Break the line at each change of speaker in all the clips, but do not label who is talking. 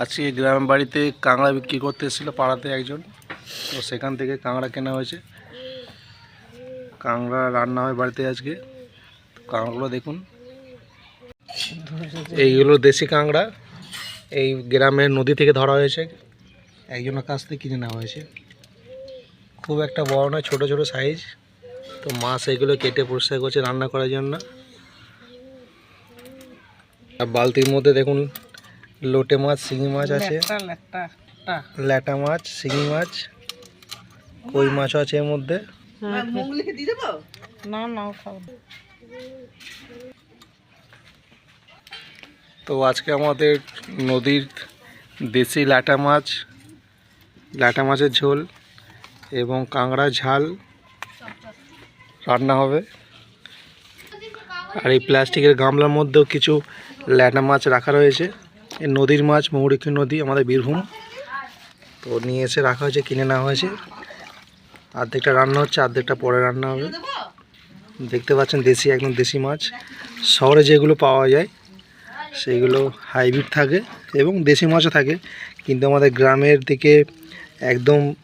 আজকে গ্রামের বাড়িতে কাঁকড়া বিক্রি করতে এসেছিল পাড়াতে একজন। তো সেখান থেকে কাঁকড়া কেনা হয়েছে। কাঁকড়া রান্না হয় বাড়িতে আজকে। কাঁকড়াগুলো দেখুন। এইগুলো দেশি কাঁকড়া। এই গ্রামের নদী থেকে ধরা হয়েছে। একজনের কাছ থেকে কিনে নেওয়া হয়েছে। খুব একটা বড় নয়, ছোটো ছোটো সাইজ তো মাছ এগুলো কেটে পরিষ্কার করছে রান্না করার জন্য। আর বালতির মধ্যে দেখুন লোটে মাছ শিঙি মাছ আছে। ল্যাটা মাছ শিঙি মাছ কই মাছও আছে এর মধ্যে।
না না খাও
তো আজকে আমাদের নদীর দেশি ল্যাটা মাছ ল্যাটা মাছের ঝোল এবং কাঁকড়া ঝাল রান্না হবে। আর এই প্লাস্টিকের গামলার মধ্যেও কিছু ল্যাটা মাছ রাখা রয়েছে। নদীর মাছ মৌরিকি নদী, আমাদের বীরভূম। তো নিয়ে এসে রাখা হয়েছে, কিনে নেওয়া হয়েছে। অর্ধেকটা রান্না হচ্ছে অর্ধেকটা পরে রান্না হবে। দেখতে পাচ্ছেন, দেশি, একদম দেশি মাছ। শহরে যেগুলো পাওয়া যায় সেইগুলো হাইব্রিড থাকে এবং দেশি মাছও থাকে। কিন্তু আমাদের গ্রামের দিকে একদম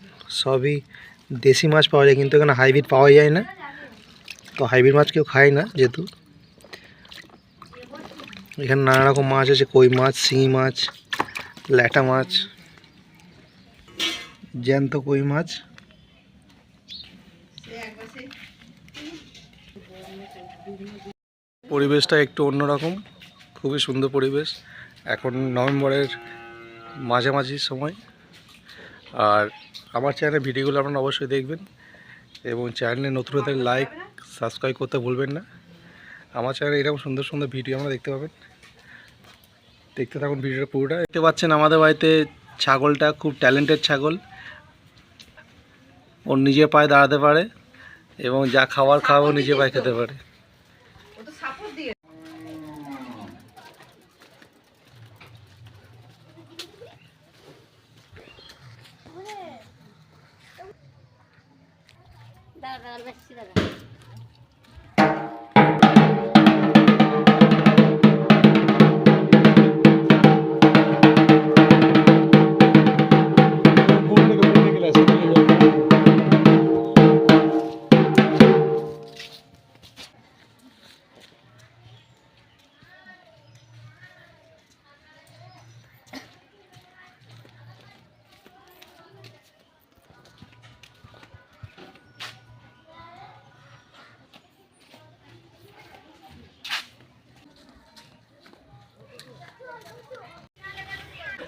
সবই দেশি মাছ পাওয়া যায়, কিন্তু এখানে হাইব্রিড পাওয়া যায় না। তো হাইব্রিড মাছ কেউ খায় না, যেহেতু। এখানে নানা রকম মাছ আছে, কই মাছ, শিঙি মাছ, ল্যাটা মাছ, জ্যান্ত কই মাছ। পরিবেশটা একটু অন্যরকম খুবই সুন্দর পরিবেশ। এখন নভেম্বরের মাঝামাঝি সময়। আর আমার চ্যানেলের ভিডিওগুলো আপনারা অবশ্যই দেখবেন এবং চ্যানেলে নতুন হতে লাইক সাবস্ক্রাইব করতে ভুলবেন না। আমার চ্যানেলে এরকম সুন্দর সুন্দর ভিডিও আপনারা দেখতে পাবেন। দেখতে থাকুন ভিডিওটা পুরোটা। দেখতে পাচ্ছেন আমাদের বাড়িতে ছাগলটা, খুব ট্যালেন্টেড ছাগল। ওর নিজের পায়ে দাঁড়াতে পারে এবং যা খাবার খাওয়াও নিজের পায়ে খেতে পারে।